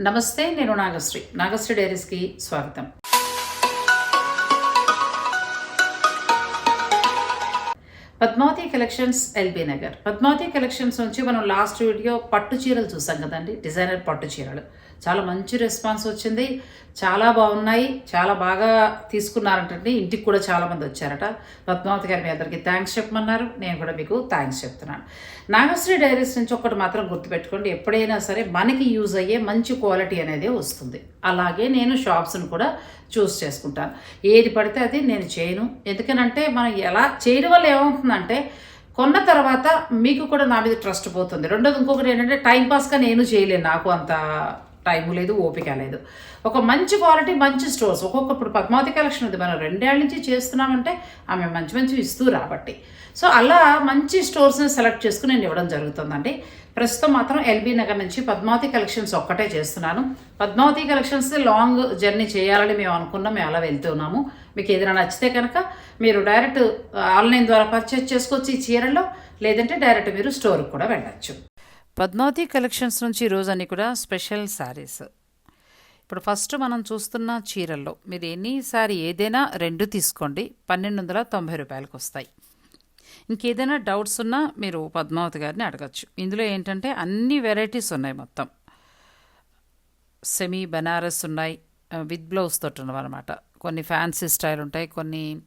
నమస్తే నేను నాగశ్రీ. నాగశ్రీ డైరీస్కి స్వాగతం. Padmavathi collections LB Nagar. Padmavathi collections నుంచి మనం లాస్ట్ వీడియో పట్టు చీరలు చూసాం కదండి. డిజైనర్ పట్టు చీరలు. చాలా మంచి రెస్పాన్స్ వచ్చింది. చాలా బాగున్నాయి. చాలా బాగా తీసుకున్నారంటండి. ఇంటికి కూడా చాలా మంది వచ్చారట. పద్మావతి గారు మీ అందరికీ థ్యాంక్స్ చెప్పమన్నారు. నేను కూడా మీకు థ్యాంక్స్ చెప్తున్నాను. నాగశ్రీ డైరీస్ నుంచి ఒకటి మాత్రం గుర్తుపెట్టుకోండి. ఎప్పుడైనా సరే మనకి యూజ్ అయ్యే మంచి క్వాలిటీ అనేది వస్తుంది. అలాగే నేను షాప్స్ని కూడా చూస్ చేసుకుంటాను. ఏది పడితే అది నేను చేయను. ఎందుకనంటే మనం ఎలా చేయడం వల్ల ఏమవుతుందంటే కొన్న తర్వాత మీకు కూడా నా మీద ట్రస్ట్ పోతుంది. రెండోది ఇంకొకటి ఏంటంటే టైంపాస్గా నేను చేయలేను. నాకు అంత టైం లేదు ఓపిక లేదు. ఒక మంచి క్వాలిటీ మంచి స్టోర్స్. ఒక్కొక్క ఇప్పుడు పద్మావతి కలెక్షన్ ఉంది. మనం రెండేళ్ళ నుంచి చేస్తున్నామంటే ఆమె మంచి మంచి ఇస్తూ రాబట్టి. సో అలా మంచి స్టోర్స్ని సెలెక్ట్ చేసుకుని నేను ఇవ్వడం జరుగుతుందండి. ప్రస్తుతం మాత్రం ఎల్బీ నగర్ నుంచి పద్మావతి కలెక్షన్స్ ఒక్కటే చేస్తున్నాను. పద్మావతి కలెక్షన్స్ లాంగ్ జర్నీ చేయాలని మేము అనుకున్నాం. మేము అలా వెళ్తున్నాము మీకు ఏదైనా నచ్చితే కనుక మీరు డైరెక్ట్ ఆన్లైన్ ద్వారా పర్చేస్ చేసుకోవచ్చు ఈ చీరలో లేదంటే డైరెక్ట్ మీరు స్టోర్కి కూడా వెళ్ళచ్చు. పద్మావతి కలెక్షన్స్ నుంచి ఈరోజు అన్ని కూడా స్పెషల్ శారీస్ ఇప్పుడు ఫస్ట్ మనం చూస్తున్న చీరల్లో మీరు ఎన్ని సారీ ఏదైనా రెండు తీసుకోండి పన్నెండు వందల తొంభై రూపాయలకు వస్తాయి. ఇంకేదైనా డౌట్స్ ఉన్నా మీరు పద్మావతి గారిని అడగచ్చు. ఇందులో ఏంటంటే అన్ని వెరైటీస్ ఉన్నాయి మొత్తం. సెమీ బనారస్ ఉన్నాయి విత్ బ్లౌజ్ తోటి ఉన్నవన్నమాట. కొన్ని ఫ్యాన్సీ స్టైల్ ఉంటాయి కొన్ని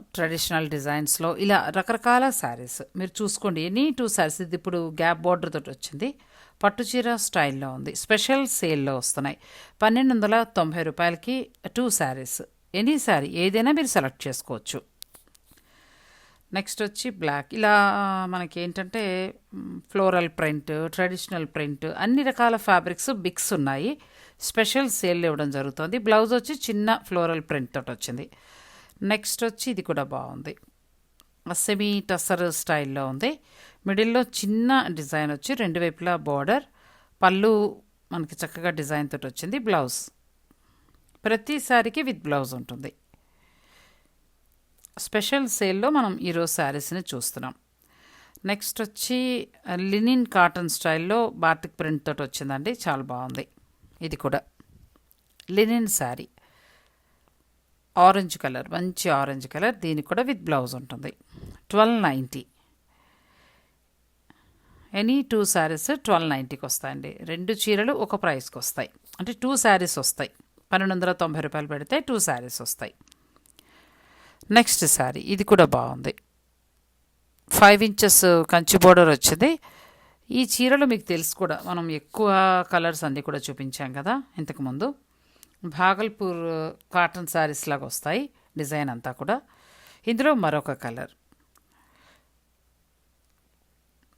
ట్రెడిషనల్ డిజైన్స్లో ఇలా రకరకాల శారీస్ మీరు చూసుకోండి ఎనీ టూ శారీస్ ఇది ఇప్పుడు గ్యాప్ బార్డర్ తోటి వచ్చింది. పట్టుచీర స్టైల్లో ఉంది. స్పెషల్ సేల్లో వస్తున్నాయి. పన్నెండు వందల తొంభై రూపాయలకి టూ శారీస్ ఎనీ శారీ ఏదైనా మీరు సెలెక్ట్ చేసుకోవచ్చు. నెక్స్ట్ వచ్చి బ్లాక్ ఇలా మనకి ఏంటంటే ఫ్లోరల్ ప్రింట్ ట్రెడిషనల్ ప్రింట్ అన్ని రకాల ఫ్యాబ్రిక్స్ బిక్స్ ఉన్నాయి. స్పెషల్ సేల్ ఇవ్వడం జరుగుతుంది. బ్లౌజ్ వచ్చి చిన్న ఫ్లోరల్ ప్రింట్ తోటి వచ్చింది. నెక్స్ట్ వచ్చి ఇది కూడా బాగుంది. సెమీ టసర్ స్టైల్లో ఉంది. మిడిల్లో చిన్న డిజైన్ వచ్చి రెండు వైపులా బార్డర్. పళ్ళు మనకి చక్కగా డిజైన్ తోటి వచ్చింది బ్లౌజ్. ప్రతి సారీకి విత్ బ్లౌజ్ ఉంటుంది. స్పెషల్ సేల్లో మనం ఈరోజు శారీస్ని చూస్తున్నాం. నెక్స్ట్ వచ్చి లినిన్ కాటన్ స్టైల్లో బాటిక్ ప్రింట్ తోటి వచ్చిందండి చాలా బాగుంది. ఇది కూడా. Linen saree. ఆరెంజ్ కలర్ మంచి ఆరెంజ్ కలర్ దీనికి కూడా విత్ బ్లౌజ్ ఉంటుంది. Twelve ninety. Any two sarees twelve నైంటీకి వస్తాయండి. రెండు చీరలు ఒక ప్రైస్కి వస్తాయి. అంటే టూ శారీస్ వస్తాయి. పన్నెండు వందల తొంభై రూపాయలు పెడితే టూ శారీస్ వస్తాయి. నెక్స్ట్ శారీ ఇది కూడా బాగుంది. ఫైవ్ ఇంచెస్ కంచి బోర్డర్ వచ్చింది. ఈ చీరలు మీకు తెలుసు కూడా మనం ఎక్కువ కలర్స్ అన్నీ కూడా చూపించాం కదా ఇంతకుముందు భాగల్పూర్ uh, కాటన్ శారీస్ లాగా వస్తాయి డిజైన్ అంతా కూడా. ఇందులో మరొక కలర్.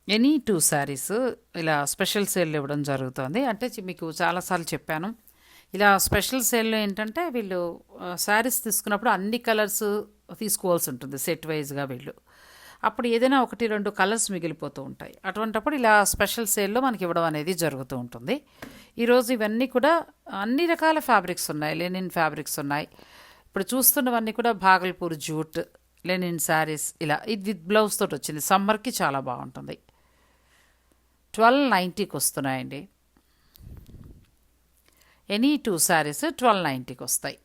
ఎనీ టూ శారీస్ ఇలా స్పెషల్ సేల్ ఇవ్వడం జరుగుతుంది. అంటే మీకు చాలాసార్లు చెప్పాను. ఇలా స్పెషల్ సేల్లో ఏంటంటే వీళ్ళు uh, శారీస్ తీసుకున్నప్పుడు అన్ని కలర్స్ తీసుకోవాల్సి ఉంటుంది సెట్ వైజ్గా వీళ్ళు. అప్పుడు ఏదైనా ఒకటి రెండు కలర్స్ మిగిలిపోతూ ఉంటాయి. అటువంటప్పుడు ఇలా స్పెషల్ సేల్లో మనకి ఇవ్వడం అనేది జరుగుతూ ఉంటుంది. ఈరోజు ఇవన్నీ కూడా అన్ని రకాల ఫ్యాబ్రిక్స్ ఉన్నాయి. లెనిన్ ఫ్యాబ్రిక్స్ ఉన్నాయి. ఇప్పుడు చూస్తున్నవన్నీ కూడా భాగల్పూర్ జూట్ లెనిన్ శారీస్ ఇలా ఇది విత్ బ్లౌజ్ తోటి వచ్చింది. సమ్మర్కి చాలా బాగుంటుంది. ట్వెల్వ్ నైంటీకి వస్తున్నాయండి. ఎనీ టూ శారీస్ ట్వెల్వ్ నైంటీకి వస్తాయి.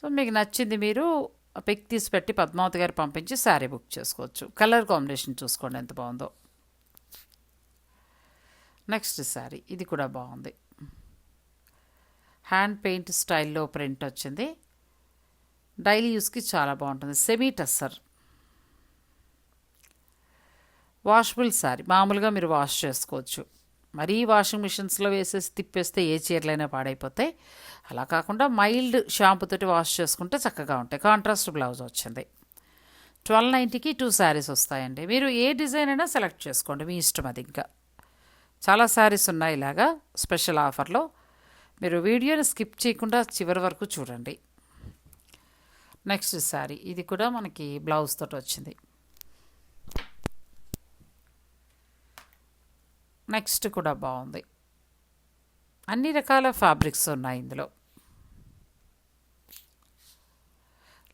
సో మీకు నచ్చింది మీరు పిక్ తీసి పెట్టి పద్మావతి గారు పంపించి శారీ బుక్ చేసుకోవచ్చు. కలర్ కాంబినేషన్ చూసుకోండి ఎంత బాగుందో. నెక్స్ట్ శారీ ఇది కూడా బాగుంది. హ్యాండ్ పెయింట్ స్టైల్లో ప్రింట్ వచ్చింది. డైలీ యూస్కి చాలా బాగుంటుంది. సెమీ టస్సర్. వాషబుల్ శారీ మామూలుగా మీరు వాష్ చేసుకోవచ్చు. మరీ వాషింగ్ మిషన్స్లో వేసేసి తిప్పేస్తే ఏ చీరలైనా పాడైపోతాయి. అలా కాకుండా మైల్డ్ షాంపుతోటి వాష్ చేసుకుంటే చక్కగా ఉంటాయి. కాంట్రాస్ట్ బ్లౌజ్ వచ్చింది. ట్వెల్వ్ నైంటీకి టూ శారీస్ వస్తాయండి. మీరు ఏ డిజైన్ అయినా సెలెక్ట్ చేసుకోండి మీ ఇష్టం అది ఇంకా. చాలా శారీస్ ఉన్నాయి ఇలాగా స్పెషల్ ఆఫర్లో మీరు వీడియోని స్కిప్ చేయకుండా చివరి వరకు చూడండి. నెక్స్ట్ శారీ ఇది కూడా మనకి బ్లౌజ్ తోటి వచ్చింది. నెక్స్ట్ కూడా బాగుంది. అన్ని రకాల ఫ్యాబ్రిక్స్ ఉన్నాయి ఇందులో.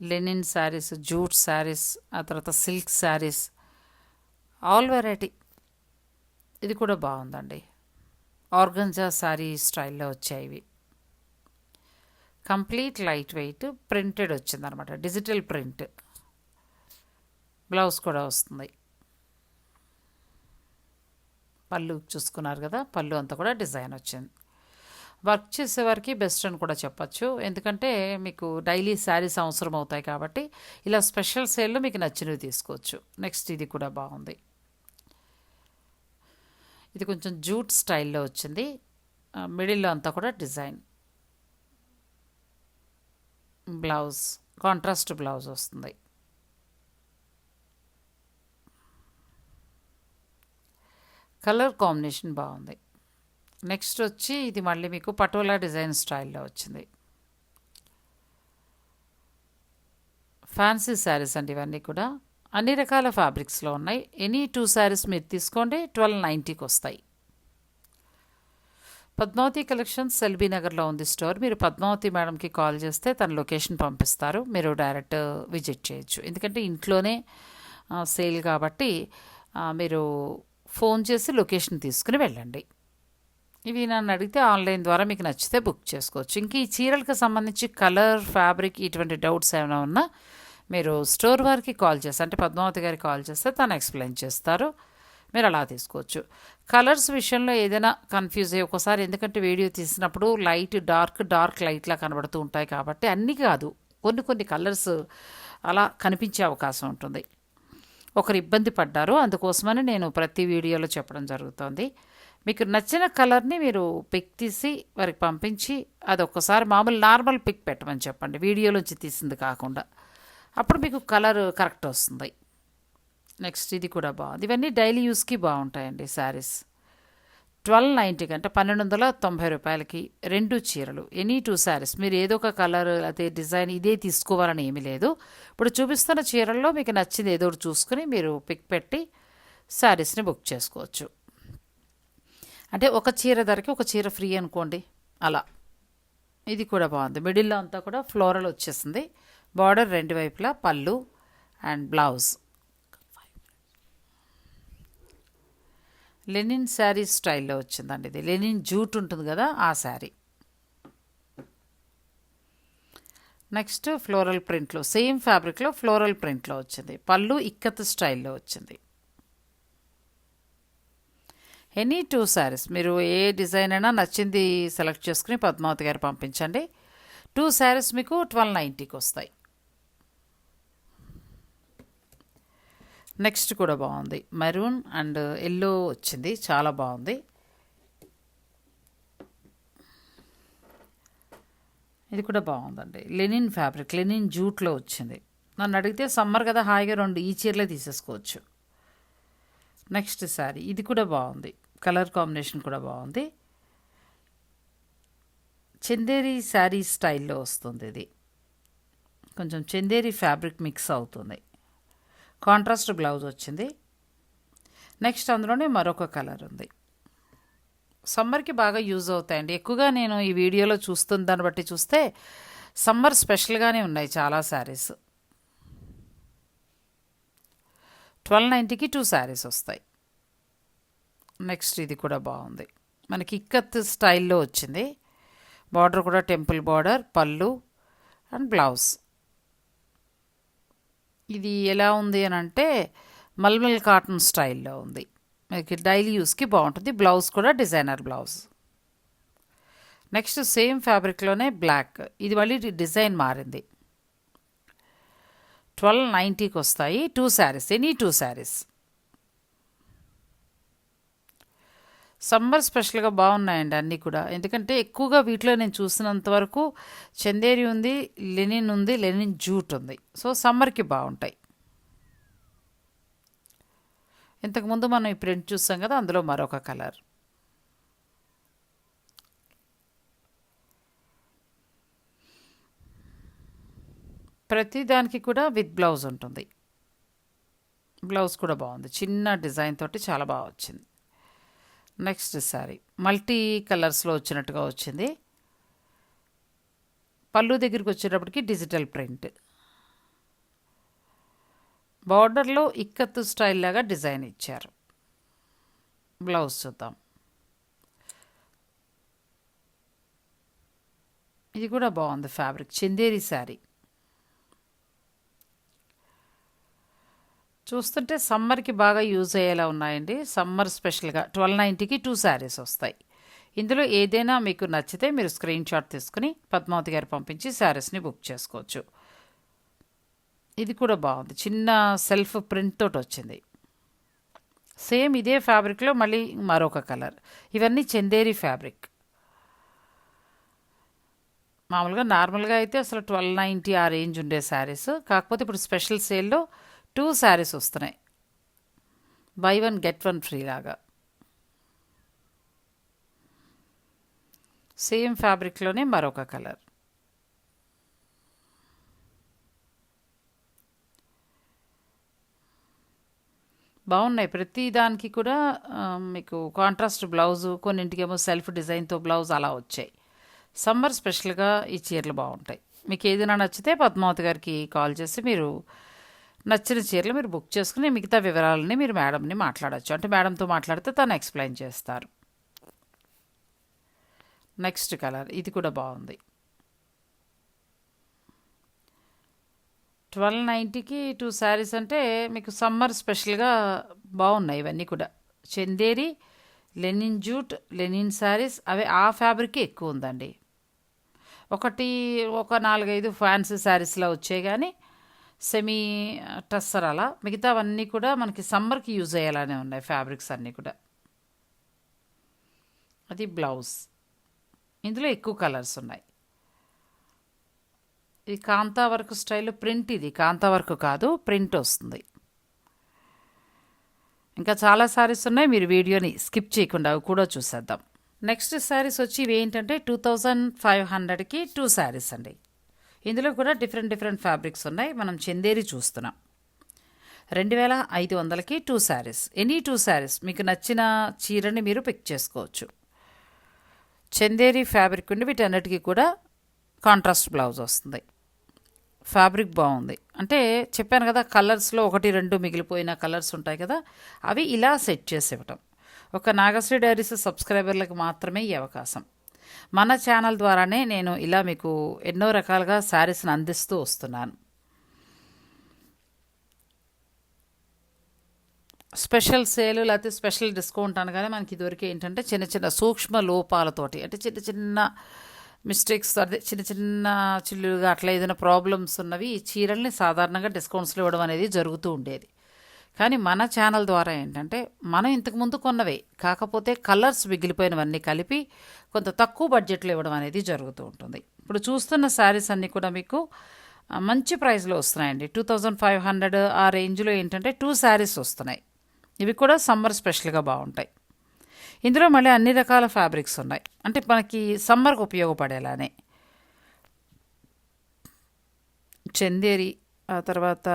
లెనిన్ శారీస్ జూట్ శారీస్ ఆ తర్వాత సిల్క్ శారీస్ ఆల్ వెరైటీ ఇది కూడా బాగుందండి. ఆర్గంజా శారీ స్టైల్లో వచ్చాయి. ఇవి కంప్లీట్ లైట్ వెయిట్ ప్రింటెడ్ వచ్చిందనమాట. Digital print. బ్లౌజ్ కూడా వస్తుంది. పళ్ళు చూసుకున్నారు కదా పళ్ళు అంతా కూడా డిజైన్ వచ్చింది. వర్క్ చేసేవారికి బెస్ట్ అని కూడా చెప్పచ్చు. ఎందుకంటే మీకు డైలీ శారీస్ అవసరం అవుతాయి కాబట్టి ఇలా స్పెషల్ సేల్లో మీకు నచ్చినవి తీసుకోవచ్చు. నెక్స్ట్ ఇది కూడా బాగుంది. ఇది కొంచెం జూట్ స్టైల్లో వచ్చింది. మిడిల్లో అంతా కూడా డిజైన్. బ్లౌజ్ కాంట్రాస్ట్ బ్లౌజ్ వస్తుంది. కలర్ కాంబినేషన్ బాగుంది. నెక్స్ట్ వచ్చి ఇది మళ్ళీ మీకు పటోలా డిజైన్ స్టైల్లో వచ్చింది. ఫ్యాన్సీ శారీస్ అండి ఇవన్నీ కూడా. అన్ని రకాల ఫ్యాబ్రిక్స్లో ఉన్నాయి. ఎనీ టూ శారీస్ మీరు తీసుకోండి. ట్వెల్వ్ నైంటీకి వస్తాయి. పద్మావతి కలెక్షన్స్ ఎల్బీ నగర్లో ఉంది స్టోర్. మీరు పద్మావతి మేడంకి కాల్ చేస్తే తన లొకేషన్ పంపిస్తారు. మీరు డైరెక్ట్ విజిట్ చేయొచ్చు. ఎందుకంటే ఇంట్లోనే సేల్ కాబట్టి మీరు ఫోన్ చేసి లొకేషన్ తీసుకుని వెళ్ళండి. ఇవి నన్ను అడిగితే ఆన్లైన్ ద్వారా మీకు నచ్చితే బుక్ చేసుకోవచ్చు. ఇంక ఈ చీరలకు సంబంధించి కలర్ ఫ్యాబ్రిక్ ఇటువంటి డౌట్స్ ఏమైనా ఉన్నా మీరు స్టోర్ వారికి కాల్ చేస్తే అంటే పద్మావతి గారికి కాల్ చేస్తే తను ఎక్స్ప్లెయిన్ చేస్తారు. మీరు అలా తీసుకోవచ్చు. కలర్స్ విషయంలో ఏదైనా కన్ఫ్యూజ్ అయ్యి ఒకసారి ఎందుకంటే వీడియో తీసినప్పుడు లైట్ డార్క్ డార్క్ లైట్లా కనబడుతూ ఉంటాయి కాబట్టి అన్నీ కాదు. కొన్ని కొన్ని కలర్స్ అలా కనిపించే అవకాశం ఉంటుంది. ఒకరు ఇబ్బంది పడ్డారు. అందుకోసమని నేను ప్రతి వీడియోలో చెప్పడం జరుగుతోంది. మీకు నచ్చిన కలర్ని మీరు పిక్ తీసి వారికి పంపించి అది ఒక్కసారి మామూలు నార్మల్ పిక్ పెట్టమని చెప్పండి. వీడియోలోంచి తీసింది కాకుండా. అప్పుడు మీకు కలర్ కరెక్ట్ వస్తుంది. నెక్స్ట్ ఇది కూడా బాగుంది. ఇవన్నీ డైలీ యూస్కి బాగుంటాయండి శారీస్. ట్వెల్వ్ నైంటీకి అంటే పన్నెండు వందల తొంభై రూపాయలకి రెండు చీరలు. Any two sarees. మీరు ఏదో ఒక కలర్ అదే డిజైన్ ఇదే తీసుకోవాలని ఏమీ లేదు. ఇప్పుడు చూపిస్తున్న చీరల్లో మీకు నచ్చింది ఏదో ఒకటి చూసుకుని మీరు పిక్ పెట్టి శారీస్ని బుక్ చేసుకోవచ్చు. అంటే ఒక చీర ధరకి ఒక చీర ఫ్రీ అనుకోండి. అలా. ఇది కూడా బాగుంది. మిడిల్లో అంతా కూడా ఫ్లోరల్ వచ్చేసింది. బార్డర్ రెండు వైపులా పళ్ళు అండ్ బ్లౌజ్. లెనిన్ శారీ స్టైల్లో వచ్చిందండి ఇది. లెనిన్ జూట్ ఉంటుంది కదా ఆ శారీ. నెక్స్ట్ ఫ్లోరల్ ప్రింట్లో సేమ్ ఫ్యాబ్రిక్లో ఫ్లోరల్ ప్రింట్లో వచ్చింది. పళ్ళు ఇక్కత్ స్టైల్లో వచ్చింది. ఎనీ టూ శారీస్ మీరు ఏ డిజైన్ అయినా నచ్చింది సెలెక్ట్ చేసుకుని పద్మావతి గారు పంపించండి. టూ శారీస్ మీకు ట్వెల్వ్ నైంటీకి వస్తాయి. నెక్స్ట్ కూడా బాగుంది. మెరూన్ అండ్ ఎల్లో వచ్చింది. చాలా బాగుంది. ఇది కూడా బాగుందండి. లెనిన్ ఫ్యాబ్రిక్ లెనిన్ జూట్లో వచ్చింది. నన్ను అడిగితే సమ్మర్ కదా హాయిగా రెండు ఈ చీరలే తీసేసుకోవచ్చు. నెక్స్ట్ శారీ ఇది కూడా బాగుంది. కలర్ కాంబినేషన్ కూడా బాగుంది. చందేరి శారీ స్టైల్లో వస్తుంది ఇది. కొంచెం చందేరి ఫ్యాబ్రిక్ మిక్స్ అవుతుంది. కాంట్రాస్ట్ బ్లౌజ్ వచ్చింది. నెక్స్ట్ అందులోనే మరొక కలర్ ఉంది. సమ్మర్కి బాగా యూజ్ అవుతాయండి. ఎక్కువగా నేను ఈ వీడియోలో చూస్తున్న దాన్ని బట్టి చూస్తే సమ్మర్ స్పెషల్గానే ఉన్నాయి చాలా శారీస్. ట్వెల్వ్ నైంటీకి టూ శారీస్ వస్తాయి. నెక్స్ట్ ఇది కూడా బాగుంది. మనకి ఇక్కత్ స్టైల్లో వచ్చింది. బార్డర్ కూడా టెంపుల్ బార్డర్ పళ్ళు అండ్ బ్లౌజ్. ఇది ఎలా ఉంది అని అంటే మల్మల్ కాటన్ స్టైల్లో ఉంది. మీకు డైలీ యూస్కి బాగుంటుంది. బ్లౌజ్ కూడా డిజైనర్ బ్లౌజ్. నెక్స్ట్ సేమ్ ఫ్యాబ్రిక్లోనే బ్లాక్. ఇది మళ్ళీ డిజైన్ మారింది. ట్వెల్వ్ నైంటీకి వస్తాయి. Two sarees. Any two sarees. Summer స్పెషల్గా బాగున్నాయండి అన్నీ కూడా. ఎందుకంటే ఎక్కువగా వీటిలో నేను చూసినంత వరకు చందేరి ఉంది లెనిన్ ఉంది లెనిన్ జూట్ ఉంది. సో సమ్మర్కి బాగుంటాయి. ఇంతకుముందు మనం ఈ ప్రింట్ చూసాం కదా అందులో మరొక కలర్. ప్రతి దానికి కూడా విత్ బ్లౌజ్ ఉంటుంది. బ్లౌజ్ కూడా బాగుంది. చిన్న డిజైన్ తోటి చాలా బాగా వచ్చింది. నెక్స్ట్ శారీ మల్టీ కలర్స్లో వచ్చినట్టుగా వచ్చింది. పళ్ళు దగ్గరికి వచ్చేటప్పటికి డిజిటల్ ప్రింట్. బార్డర్లో ఇక్కత్తు స్టైల్ లాగా డిజైన్ ఇచ్చారు. బ్లౌజ్ చూద్దాం. ఇది కూడా బాగుంది ఫ్యాబ్రిక్. చిందేరి శారీ చూస్తుంటే సమ్మర్కి బాగా యూజ్ అయ్యేలా ఉన్నాయండి. సమ్మర్ స్పెషల్గా ట్వెల్వ్ నైంటీకి టూ శారీస్ వస్తాయి. ఇందులో ఏదైనా మీకు నచ్చితే మీరు స్క్రీన్ షాట్ తీసుకుని పద్మావతి గారు పంపించి శారీస్ని బుక్ చేసుకోవచ్చు. ఇది కూడా బాగుంది. చిన్న సెల్ఫ్ ప్రింట్ తోటి వచ్చింది. సేమ్ ఇదే ఫ్యాబ్రిక్లో మళ్ళీ మరొక కలర్. ఇవన్నీ చందేరి ఫ్యాబ్రిక్. మామూలుగా నార్మల్గా అయితే అసలు ట్వెల్వ్ నైంటీ ఆ రేంజ్ ఉండే శారీస్. కాకపోతే ఇప్పుడు స్పెషల్ సేల్లో టూ శారీస్ వస్తున్నాయి. Buy one get one free లాగా. సేమ్ ఫ్యాబ్రిక్లోనే మరొక కలర్. బాగున్నాయి. ప్రతి దానికి కూడా మీకు కాంట్రాస్ట్ బ్లౌజు కొన్నింటికేమో సెల్ఫ్ డిజైన్తో బ్లౌజ్ అలా వచ్చాయి. సమ్మర్ స్పెషల్గా ఈ చీరలు బాగుంటాయి. మీకు ఏదైనా నచ్చితే పద్మావతి గారికి కాల్ చేసి మీరు నచ్చిన చీరలు మీరు బుక్ చేసుకుని మిగతా వివరాలని మీరు మేడంని మాట్లాడచ్చు. అంటే మేడంతో మాట్లాడితే తను ఎక్స్ప్లెయిన్ చేస్తారు. Next colour. ఇది కూడా బాగుంది. ట్వెల్వ్ నైంటీకి టూ శారీస్ అంటే మీకు సమ్మర్ స్పెషల్గా బాగున్నాయి ఇవన్నీ కూడా. Chanderi linen jute linen sarees అవి ఆ ఫ్యాబ్రిక్ ఎక్కువ ఉందండి. ఒకటి ఒక నాలుగైదు ఫ్యాన్సీ శారీస్లో వచ్చాయి కానీ సెమీ టస్సర్ uh, అలా. మిగతావన్నీ కూడా మనకి సమ్మర్కి యూజ్ అయ్యేలానే ఉన్నాయి ఫ్యాబ్రిక్స్ అన్నీ కూడా. అది బ్లౌజ్. ఇందులో ఎక్కువ కలర్స్ ఉన్నాయి. ఇది కాంతా వర్క్ స్టైల్ ప్రింట్ ఇది. కాంతా వర్క్ కాదు ప్రింట్ వస్తుంది. ఇంకా చాలా శారీస్ ఉన్నాయి. మీరు వీడియోని స్కిప్ చేయకుండా అవి కూడా చూసేద్దాం. నెక్స్ట్ శారీస్ వచ్చి ఇవి ఏంటంటే టూ థౌజండ్ ఫైవ్ హండ్రెడ్కి టూ శారీస్ అండి. ఇందులో కూడా డిఫరెంట్ డిఫరెంట్ ఫ్యాబ్రిక్స్ ఉన్నాయి. మనం చందేరి చూస్తున్నాం. రెండు వేల ఐదు వందలకి two sarees. Any two sarees. మీకు నచ్చిన చీరని మీరు పిక్ చేసుకోవచ్చు. చందేరి ఫ్యాబ్రిక్ ఉండి వీటన్నిటికీ కూడా కాంట్రాస్ట్ బ్లౌజ్ వస్తుంది. ఫ్యాబ్రిక్ బాగుంది. అంటే చెప్పాను కదా కలర్స్లో ఒకటి రెండు మిగిలిపోయిన కలర్స్ ఉంటాయి కదా అవి ఇలా సెట్ చేసి ఇవ్వటం. ఒక నాగశ్రీ డైరీస్ సబ్స్క్రైబర్లకు మాత్రమే ఈ అవకాశం. మన ఛానల్ ద్వారానే నేను ఇలా మీకు ఎన్నో రకాలుగా శారీస్ని అందిస్తూ వస్తున్నాను. స్పెషల్ సేల్ లేకపోతే స్పెషల్ డిస్కౌంట్ అనగానే మనకి ఇదివరకు ఏంటంటే చిన్న చిన్న సూక్ష్మ లోపాలతోటి అంటే చిన్న చిన్న మిస్టేక్స్ అదే చిన్న చిన్న చిల్లుగా అట్లా ఏదైనా ప్రాబ్లమ్స్ ఉన్నవి ఈ చీరల్ని సాధారణంగా డిస్కౌంట్స్లో ఇవ్వడం అనేది జరుగుతూ ఉండేది. కానీ మన ఛానల్ ద్వారా ఏంటంటే మనం ఇంతకుముందు కొన్నవే. కాకపోతే కలర్స్ మిగిలిపోయినవన్నీ కలిపి కొంత తక్కువ బడ్జెట్లో ఇవ్వడం అనేది జరుగుతూ ఉంటుంది. ఇప్పుడు చూస్తున్న శారీస్ అన్నీ కూడా మీకు మంచి ప్రైస్లో వస్తున్నాయండి. టూ థౌజండ్ ఫైవ్ హండ్రెడ్ ఆ రేంజ్లో ఏంటంటే టూ శారీస్ వస్తున్నాయి. ఇవి కూడా సమ్మర్ స్పెషల్గా బాగుంటాయి. ఇందులో మళ్ళీ అన్ని రకాల ఫ్యాబ్రిక్స్ ఉన్నాయి. అంటే మనకి సమ్మర్కి ఉపయోగపడేలానే. చందేరి ఆ తర్వాత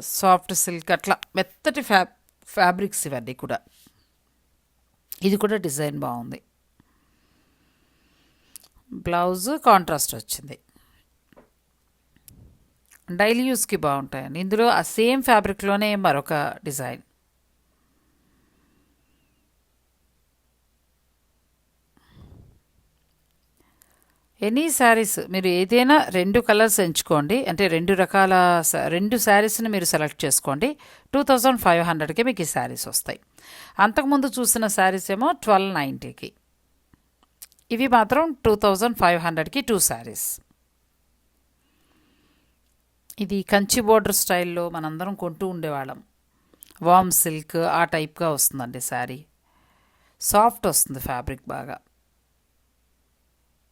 సాఫ్ట్ సిల్క్ అట్లా మెత్తటి ఫ్యా ఫ్యాబ్రిక్స్ ఇవన్నీ కూడా. ఇది కూడా డిజైన్ బాగుంది. బ్లౌజ్ కాంట్రాస్ట్ వచ్చింది. డైలీ యూస్కి బాగుంటాయండి. ఇందులో ఆ సేమ్ ఫ్యాబ్రిక్లోనే మరొక డిజైన్. ఎనీ శారీస్ మీరు ఏదైనా రెండు కలర్స్ ఎంచుకోండి. అంటే రెండు రకాల స- రెండు శారీస్ని మీరు సెలెక్ట్ చేసుకోండి. టూ థౌజండ్ ఫైవ్ హండ్రెడ్కి మీకు ఈ శారీస్ వస్తాయి. అంతకుముందు చూసిన శారీస్ ఏమో ట్వెల్వ్ నైంటీకి. ఇవి మాత్రం టూ థౌజండ్ ఫైవ్ హండ్రెడ్కి టూ శారీస్. ఇది కంచి బోర్డర్ స్టైల్లో మనందరం కొంటూ ఉండేవాళ్ళం. వామ్ సిల్క్ ఆ టైప్గా వస్తుందండి శారీ. సాఫ్ట్ వస్తుంది ఫ్యాబ్రిక్ బాగా.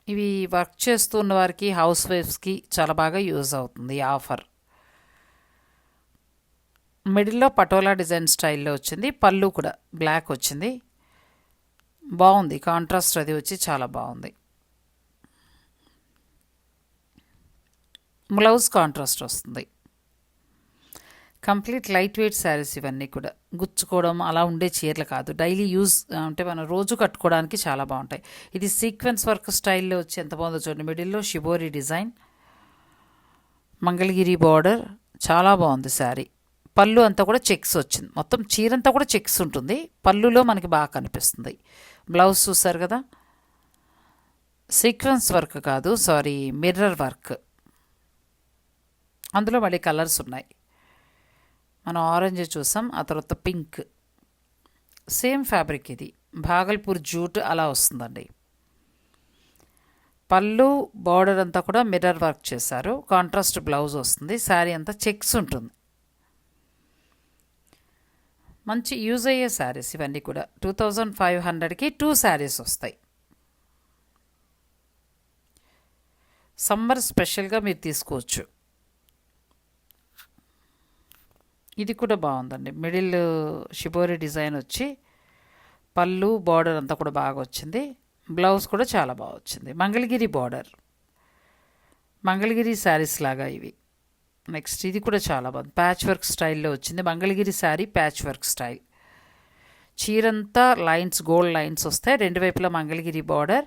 ఇవి వర్క్ చేస్తున్న వారికి హౌస్ వైఫ్స్కి చాలా బాగా యూజ్ అవుతుంది ఈ ఆఫర్. మిడిల్లో పటోలా డిజైన్ స్టైల్లో వచ్చింది పళ్ళు కూడా బ్లాక్ వచ్చింది. బాగుంది కాంట్రాస్ట్ అది వచ్చి చాలా బాగుంది. బ్లౌజ్ కాంట్రాస్ట్ వస్తుంది. కంప్లీట్ లైట్ వెయిట్ శారీస్ ఇవన్నీ కూడా. గుచ్చుకోవడం అలా ఉండే చీరలు కాదు. డైలీ యూజ్ అంటే మనం రోజు కట్టుకోవడానికి చాలా బాగుంటాయి. ఇది సీక్వెన్స్ వర్క్ స్టైల్లో వచ్చి ఎంత బాగుందో చూడండి. మిడిల్లో షిబోరి డిజైన్ మంగళగిరి బార్డర్ చాలా బాగుంది శారీ. పళ్ళు అంతా కూడా చెక్స్ వచ్చింది. మొత్తం చీర అంతా కూడా చెక్స్ ఉంటుంది. పళ్ళులో మనకి బాగా కనిపిస్తుంది. బ్లౌజ్ చూసారు కదా? సీక్వెన్స్ వర్క్ కాదు. సారీ మిర్రర్ వర్క్ అందులో మళ్ళీ కలర్స్ ఉన్నాయి. మనం ఆరెంజ్ చూసాం ఆ తర్వాత పింక్ సేమ్ ఫ్యాబ్రిక్ ఇది. భాగల్పూర్ జూట్ అలా వస్తుందండి. పళ్ళు బార్డర్ అంతా కూడా మిర్రర్ వర్క్ చేశారు. కాంట్రాస్ట్ బ్లౌజ్ వస్తుంది. శారీ అంతా చెక్స్ ఉంటుంది. మంచి యూజ్ అయ్యే శారీస్ ఇవన్నీ కూడా. టూ థౌజండ్ ఫైవ్ హండ్రెడ్కి టూ శారీస్ వస్తాయి. సమ్మర్ స్పెషల్గా మీరు తీసుకోవచ్చు. ఇది కూడా బాగుందండి. మిడిల్ షిబోరి డిజైన్ వచ్చి పళ్ళు బార్డర్ అంతా కూడా బాగా వచ్చింది. బ్లౌజ్ కూడా చాలా బాగా వచ్చింది. మంగళగిరి బార్డర్. మంగళగిరి శారీస్ లాగా ఇవి. నెక్స్ట్ ఇది కూడా చాలా బాగుంది. ప్యాచ్ వర్క్ స్టైల్లో వచ్చింది. Mangalagiri saree patch work style. చీరంతా lines gold lines వస్తాయి. రెండు వైపులా మంగళగిరి బార్డర్.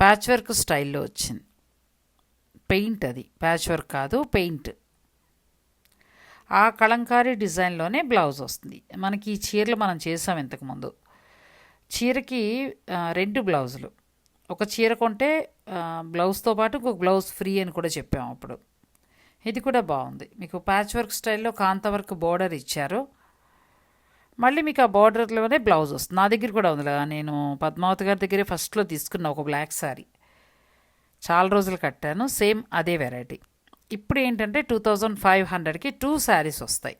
ప్యాచ్ వర్క్ స్టైల్లో వచ్చింది. పెయింట్ అది. ప్యాచ్ వర్క్ కాదు పెయింట్. ఆ కలంకారీ డిజైన్లోనే బ్లౌజ్ వస్తుంది. మనకి ఈ చీరలు మనం చేసాం ఇంతకుముందు. చీరకి రెండు బ్లౌజులు. ఒక చీర కొంటే బ్లౌజ్తో పాటు ఒక బ్లౌజ్ ఫ్రీ అని కూడా చెప్పాము అప్పుడు. ఇది కూడా బాగుంది. మీకు ప్యాచ్ వర్క్ స్టైల్లో కాంత వర్క్ బోర్డర్ ఇచ్చారు. మళ్ళీ మీకు ఆ బార్డర్లోనే బ్లౌజ్ వస్తుంది. నా దగ్గర కూడా ఉంది కదా నేను పద్మావతి గారి దగ్గరే ఫస్ట్లో తీసుకున్న ఒక బ్లాక్ శారీ చాలా రోజులు కట్టాను. సేమ్ అదే వెరైటీ. ఇప్పుడు ఏంటంటే టూ థౌజండ్ ఫైవ్ హండ్రెడ్కి టూ శారీస్ వస్తాయి.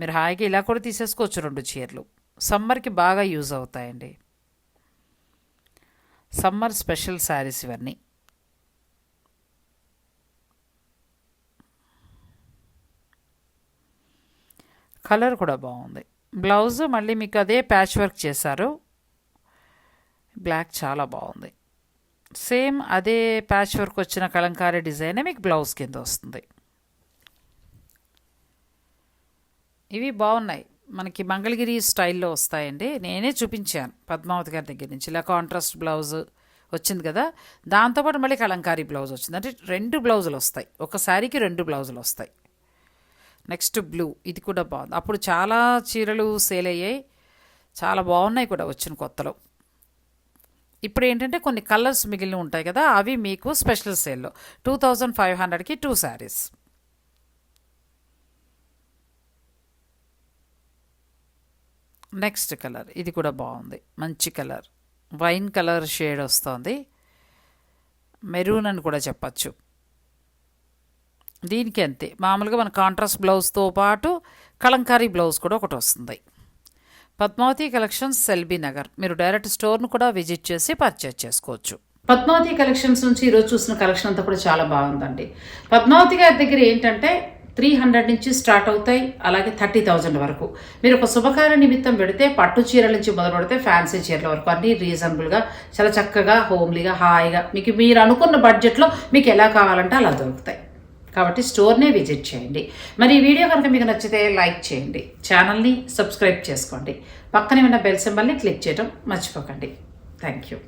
మీరు హాయిగా ఇలా కూడా తీసేసుకోవచ్చు రెండు చీరలు. సమ్మర్కి బాగా యూజ్ అవుతాయండి. సమ్మర్ స్పెషల్ శారీస్ ఇవన్నీ. కలర్ కూడా బాగుంది. బ్లౌజ్ మళ్ళీ మీకు అదే ప్యాచ్ వర్క్ చేశారు. బ్లాక్ చాలా బాగుంది. సేమ్ అదే ప్యాచ్ వర్క్ వచ్చిన కలంకారీ డిజైనే మీకు బ్లౌజ్ కింద వస్తుంది. ఇవి బాగున్నాయి. మనకి మంగళగిరి స్టైల్లో వస్తాయండి. నేనే చూపించాను పద్మావతి గారి దగ్గర నుంచి. ఇలా కాంట్రాస్ట్ బ్లౌజ్ వచ్చింది కదా దాంతోపాటు మళ్ళీ కలంకారీ బ్లౌజ్ వచ్చింది. అంటే రెండు బ్లౌజులు వస్తాయి. ఒక శారీకి రెండు బ్లౌజులు వస్తాయి. నెక్స్ట్ బ్లూ ఇది కూడా బాగుంది. అప్పుడు చాలా చీరలు సేల్ అయ్యాయి. చాలా బాగున్నాయి కూడా వచ్చిన కొత్తలో. ఇప్పుడు ఏంటంటే కొన్ని కలర్స్ మిగిలిన ఉంటాయి కదా అవి మీకు స్పెషల్ సేల్లో. టూ థౌజండ్ ఫైవ్ హండ్రెడ్కి టూ శారీస్. నెక్స్ట్ కలర్ ఇది కూడా బాగుంది. మంచి కలర్. వైన్ కలర్ షేడ్ వస్తుంది. మెరూన్ అని కూడా చెప్పచ్చు. దీనికి అంతే మామూలుగా మన కాంట్రాస్ట్ బ్లౌజ్తో పాటు కలంకారీ బ్లౌజ్ కూడా ఒకటి వస్తుంది. పద్మావతి కలెక్షన్స్ సెల్బీ నగర్. మీరు డైరెక్ట్ స్టోర్ను కూడా విజిట్ చేసి పర్చేజ్ చేసుకోవచ్చు. పద్మావతి కలెక్షన్స్ నుంచి ఈరోజు చూసిన కలెక్షన్ అంతా కూడా చాలా బాగుందండి. పద్మావతి గారి దగ్గర ఏంటంటే త్రీ హండ్రెడ్ నుంచి స్టార్ట్ అవుతాయి అలాగే థర్టీ థౌజండ్ వరకు. మీరు ఒక శుభకార్య నిమిత్తం పెడితే పట్టు చీరల నుంచి మొదలు పెడితే ఫ్యాన్సీ చీరల వరకు. అన్నీ రీజనబుల్గా చాలా చక్కగా హోమ్లీగా హాయిగా మీకు మీరు అనుకున్న బడ్జెట్లో మీకు ఎలా కావాలంటే అలా దొరుకుతాయి. కాబట్టి స్టోర్నే విజిట్ చేయండి. మరి ఈ వీడియో కనుక మీకు నచ్చితే లైక్ చేయండి. ఛానల్ని సబ్స్క్రైబ్ చేసుకోండి. పక్కనే ఉన్న బెల్ సింబల్ని క్లిక్ చేయడం మర్చిపోకండి. Thank you.